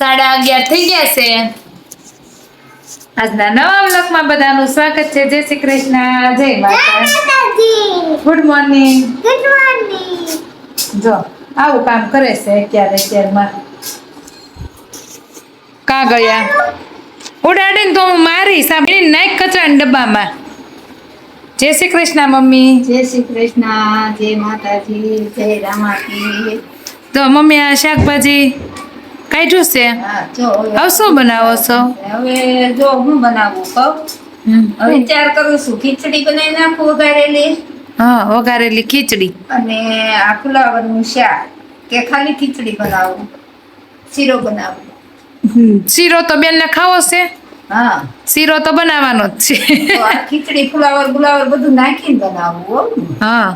સાડા અગિયાર થઈ ગયા છે. આજના નવા બ્લોકમાં બધાનું સ્વાગત છે. જય શ્રી કૃષ્ણ. જય માતા ગુડ મોર્નિંગ જો આવું કામ કરે છે અત્યારે અત્યારમાં. કા ગયા? ઉડાડીને તો હું મારી સાંભળી નાખ કચરાના ડબ્બામાં. જય શ્રી કૃષ્ણ મમ્મી. જય શ્રી કૃષ્ણ. જય માતાજી. જય રામાજી. તો મમ્મી આ શાકભાજી? કાઢ્યું છે? હા જો હવે- શું બનાવો છો? હવે જો હું બનાવું કહું. હવે વિચાર કરું છું ખીચડી બનાવી નાખું વઘારેલી. હા વઘારેલી ખીચડી. અને આ ફુલાવરનું શાક કે ખાલી ખીચડી બનાવું શીરો બનાવું. શીરો તો બેનને ખાવો છે? હા. શીરો તો બનાવવાનો જ છે. ખીચડી ફુલાવર ગુલાવર બધું નાખીને બનાવવું હા.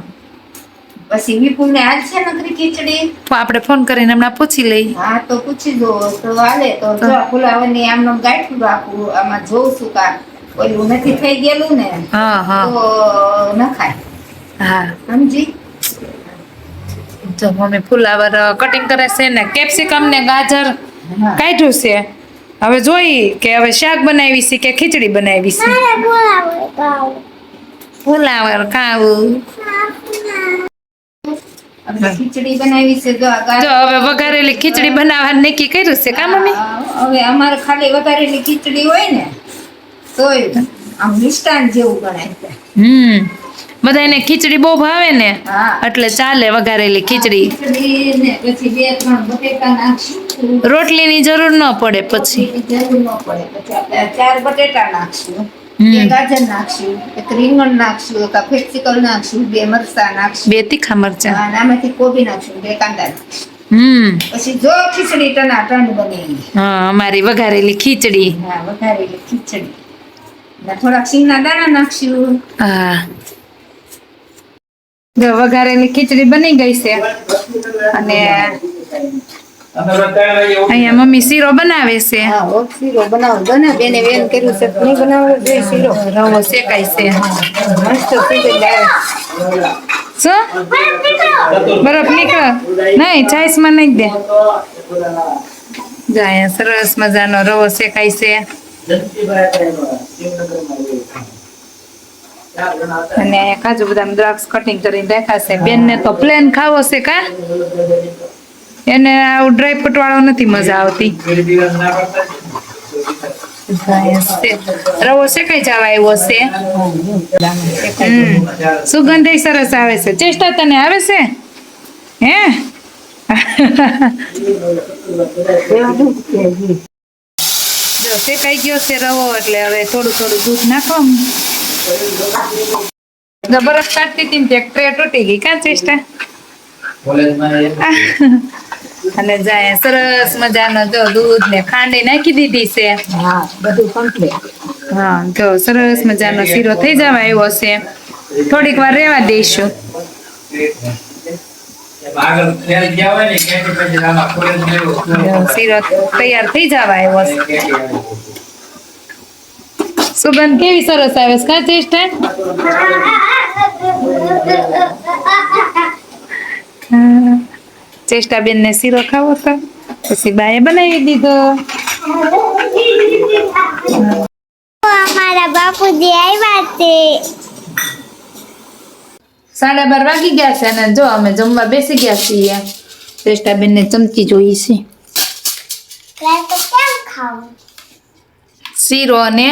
પછી વિપુલને હાલ છે નકરી ખીચડી? તો આપણે ફોન કરીને હમણાં પૂછી લઈ હા તો પૂછી દો તો હાલે તો જો આ ફુલાવરની આમનો ગાંઠું રાખું આમાં જોઉં છું કા. ઓલું નથી થઈ ગયેલું ને હા હા. તો નખાય. હા. સમજી? જો મમ્મી ફુલાવર કટિંગ કરે છે ને કેપ્સિકમ ને ગાજર કાઢ્યું છે. હવે જોઈ કે હવે શાક બનાવી છે કે ખીચડી બનાવી છે? ફુલાવર ખાવું ખીચડી બનાવી છે જો આ જો ગાજર- હવે વઘારેલી ખીચડી બનાવવાનું નક્કી કર્યું છે કા મમ્મી? હવે અમારે ખાલી વઘારેલી ખીચડી હોય ને તોય આમ મિષ્ટાન જેવું ગણાય હમ બધાને ખીચડી બહુ ભાવે ને? એટલે ચાલે વઘારેલી ખીચડી. પછી બે ત્રણ બટેકા નાખશું. રોટલીની જરૂર ન પડે પછી. જરૂર ન પડે પછી આપણે ચાર બટેટા નાખશું. બે ગાજર નાખશું એક રીંગણ નાખશું એક કેપ્સિકલ નાખશું બે મરચાં નાખશું. બે તીખા મરચા. અને આમાંથી કોબી નાખશું બે કાંદા હમ. પછી જો ખીચડી બની હા અમારી વઘારેલી ખીચડી. હા વઘારેલી ખીચડી. થોડાક સિંગના દાણા નાખશું. હા. વઘારેલી ખીચડી બની ગઈ છે. અને અહીંયા મમ્મી શીરો બનાવે છે. હા શીરો બનાવો. બેને બેન કર્યું છે. નહીં બનાવો શીરો. રવો શેકાય છે. મસ્ત શીરો લાવે. શું? બરફ નીકળે. નહીં છાઈસમાં નહીં દે. જાય અહીંયા સરસ મજાનો રવો શેકાય છે. અને અહીંયા કાજુ બદામ દ્રાક્ષ કટિંગ કરીને દેખાશે બેન ને તો પ્લેન ખાવો છે કા? એને આવું ડ્રાય પટવાળો નથી મજા આવતી. રવો શેકાઈ જવા આવ્યો છે હમ. સુગંધ સરસ આવે છે. ચેષ્ટા તને આવે છે? હે? જો શેકાઈ ગયો છે રવો એટલે હવે થોડું થોડું દૂધ નાખો. બરફ કાઢતી હતી ને તે ટ્રે તૂટી ગઈ. કાં ચેષ્ટા? અને જાય સરસ મજાનો જો દૂધ ને ખાંડી નાખી દીધી છે. હા બધું કમ્પ્લીટ હા જો સરસ મજાનો શીરો થઈ જવા આવ્યો છે. થોડીક વાર રહેવા દઈશું. શીરો તૈયાર થઈ જવા આવ્યો છે. સુગંધ કેવી સરસ આવે છે? કા ચેષ્ટા બેન ને શીરો ખાવો તો પછી બાએ બનાવી દીધો. અમારા બાપુજી આવ્યા છે. સાડા બાર વાગી ગયા છે અને જો અમે જમવા બેસી ગયા છીએ. ચેષ્ટા બેન ને ચમચી જોઈ છે. તો શીરો અને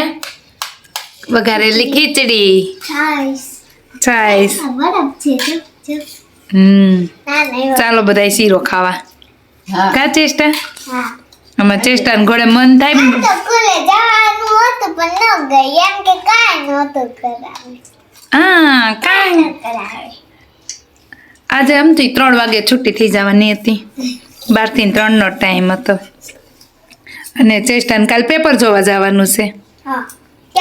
વઘારેલી ખીચડી. છાઈસ છાઈસ બરાબર છે ના ચાલો બધા શીરો ખાવા. કા ચેષ્ટા? આમાં ચેષ્ટા ને ઘોડે મન થાય તો હા કાંઈ ન કરાવે આજે ત્રણ વાગે છુટ્ટી થઈ જવાની હતી. બારથી ત્રણ નો ટાઈમ હતો. અને ચેષ્ટાને કાલ પેપર જોવા જવાનું છે. હા.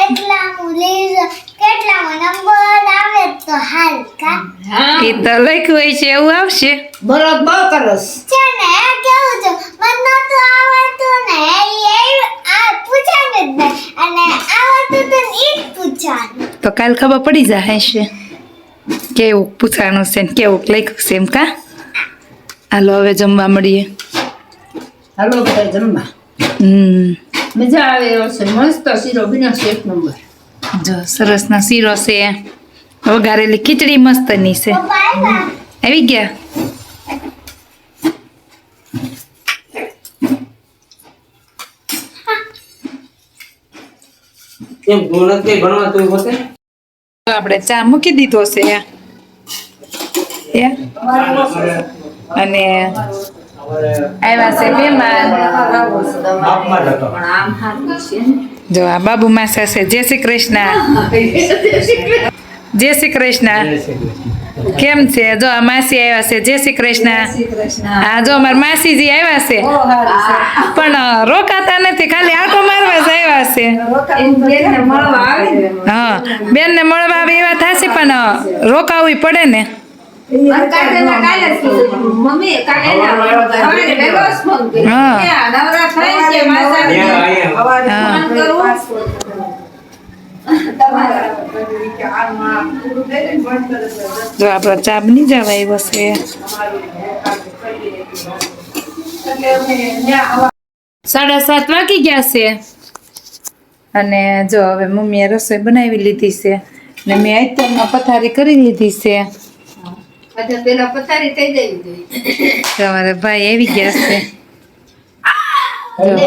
કેટલામું લીધ કેટલામાં નંબર આવે તો હાલ કા? હા. એ તો લખ્યું હોય છે એવું આવશે? બરોબર બહુ કરસ. છે ને કેવું છે? મને નહોતું આવડતું ને એ એ આ પૂછાનું જ નહીં. અને આવડતું તો ઈ જ પૂછવાનું તો કાલ ખબર પડી જાય છે કેવું પૂછાણું છે ને કેવું લખ્યું છે એમ કા? હાલો હવે જમવા મળીએ. હાલો જમવા. હમ. મજા આવે એવો છે. મસ્ત શીરો. બન્યો છે એક નંબર. જો સરસનો શીરો છે. વઘારેલી ખીચડી મસ્તની છે. આવી ગયા? આપણે ચા મૂકી દીધો છે. અને આવ્યા છે મહેમાન. જ હતો. પણ આમ હાથું છે જો આ બાબુ માસા છે. જય શ્રી કૃષ્ણ. જય શ્રી કૃષ્ણ. કેમ છે? જો આ માસી આવ્યા છે. જય શ્રી કૃષ્ણ. હા જો અમારા માસીજી આવ્યા છે. પણ રોકાતા નથી. ખાલી આંટો મારવા જ આવ્યા છે. હા બેન ને? મળવા આવે એવા થશે પણ અ, પડે ને? જ આપણો ચા બની જવા છે સાડા સાત વાગી ગયા છે. અને જો હવે મમ્મીએ રસોઈ બનાવી લીધી છે. ને મેં અત્યારમાં પથારી કરી લીધી છે. બધા પેલા પથારી થઈ જવી જોઈએ તો ભાઈ આવી ગયા છે.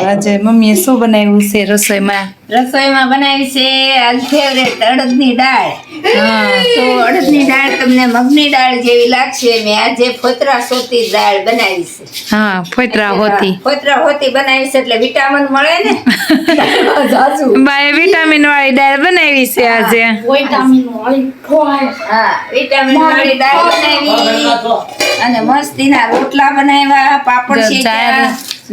આજે મમ્મીએ શું બનાવ્યું છે રસોઈમાં? રસોઈમાં બનાવી છે આજ ફેવરેટ અડદની દાળ. તો અડદની દાળ તમને મગની દાળ જેવી લાગશે. મેં આજે ફોતરા સોતી દાળ બનાવી છે. હા ફોતરા હોતી. ફોતરા હોતી બનાવી છે એટલે વિટામિન મળે ને? બાય વિટામિન વાળી દાળ બનાવી છે આજે. હા વિટામિન વાળી દાળ બનાવી. અને મસ્તીના રોટલા બનાવ્યા પાપડ છે જાહેર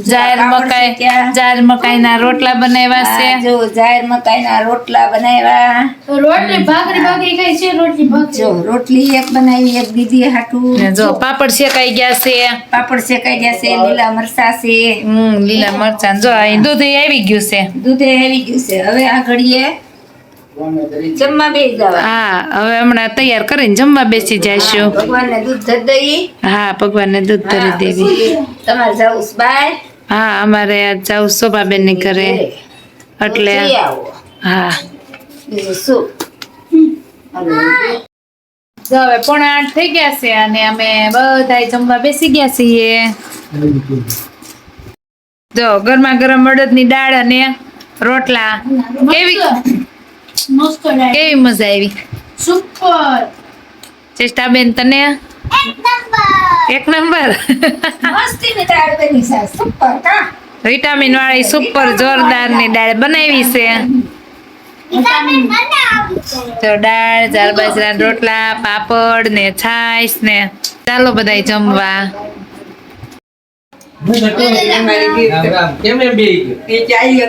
જાહેર મકાઈ. જાહેર મકાઈના રોટલા બનાવ્યા છે. જો જાહેર મકાઈના રોટલા બનાવ્યા. રોટલી ભાખરી ભાખરી કઈ છે? રોટલી ભાખરી. જો રોટલી એક બનાવી એક દીદી હાટું. જો પાપડ શેકાઈ ગયા છે. પાપડ શેકાઈ ગયા છે લીલા મરચા છે. હમ લીલા મરચા. જો અહીં દૂધ આવી ગયું છે. દૂધ આવી ગયું છે. હવે આ ઘડીએ જમવા બેસી જવા હા હવે હમણાં તૈયાર કરીને જમવા બેસી જઈશું. ભગવાનને દૂધ ધરી દઈ હા ભગવાનને દૂધ ધરી દેવી. તમારે જવું બાય. હા અમારે આજ જાવ શોભાબેનની ઘરે. એટલે હા. હવે પણ આઠ થઈ ગયા છે અને અમે બધા જમવા બેસી ગયા છીએ. જો ગરમા ગરમ અડદની દાળ અને રોટલા. કેવી? કેવી મજા આવી? સુપર. ચેષ્ટાબેન તને? એક નંબર. મસ્તી ની દાળ બની છે સુપર કા? વિટામિન વાળી સુપર જોરદારની દાળ બનાવી છે. તો દાળ ચાર બાજરા રોટલા પાપડ ને છાશ ને ચાલો બધા જમવા. રામ રામ. કેમ એમ બેહી ગયો?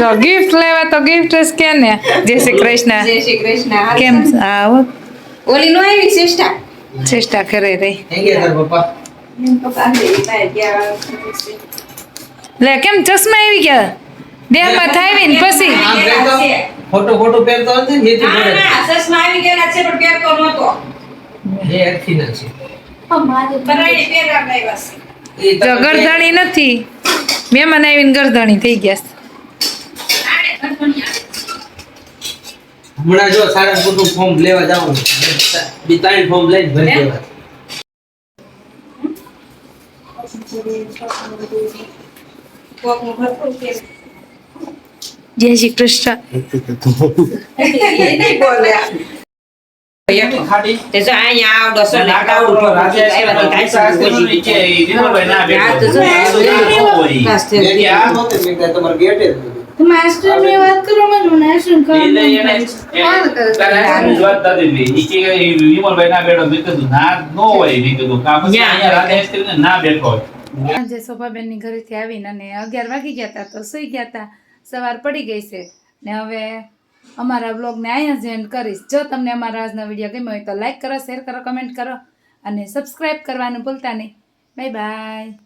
તો ગિફ્ટ લેવા તો ગિફ્ટ જ કે ને? જય શ્રી કૃષ્ણ. જય શ્રી કૃષ્ણ. કેમ આવો. ઓલી નો આવી સિસ્ટા ચેષ્ટા કરે રહી પપ્પા. લે કેમ ચશ્મા આવી ગયા? દેહમાં થાય ને પછી? ફોટો ખોટું ખોટું પહેરતો હતો ને નીચે પડે. ચશ્મા આવી ગયા છે પણ પહેરતો નહોતો. એ અરખી ના છે પહેરવા લાવ્યા જો નથી. મહેમાન આવીને ગરધાણી થઈ ગયા હમણાં જો સારંગપુરનું ફોર્મ લેવા જાઉં બી ત્રણ ફોર્મ લઈને ભરી દેવા. જય શ્રી કૃષ્ણ. તે જો અહીંયા આવડો છો ને પડી. આ નહોતું મેં કીધું મન થાય. સાંજે શોભાબેનની ઘરેથી આવીને અને અગિયાર વાગી ગયા હતા તો સુઈ ગયા હતા સવાર પડી ગઈ છે. ને હવે અમારા બ્લોગને અહીંયા જ એન્ડ કરીશ. જો તમને અમારા આજનો વીડિયો ગમ્યો હોય તો લાઈક કરો શેર કરો કમેન્ટ કરો અને સબસ્ક્રાઈબ કરવાનું ભૂલતા નહીં. Bye bye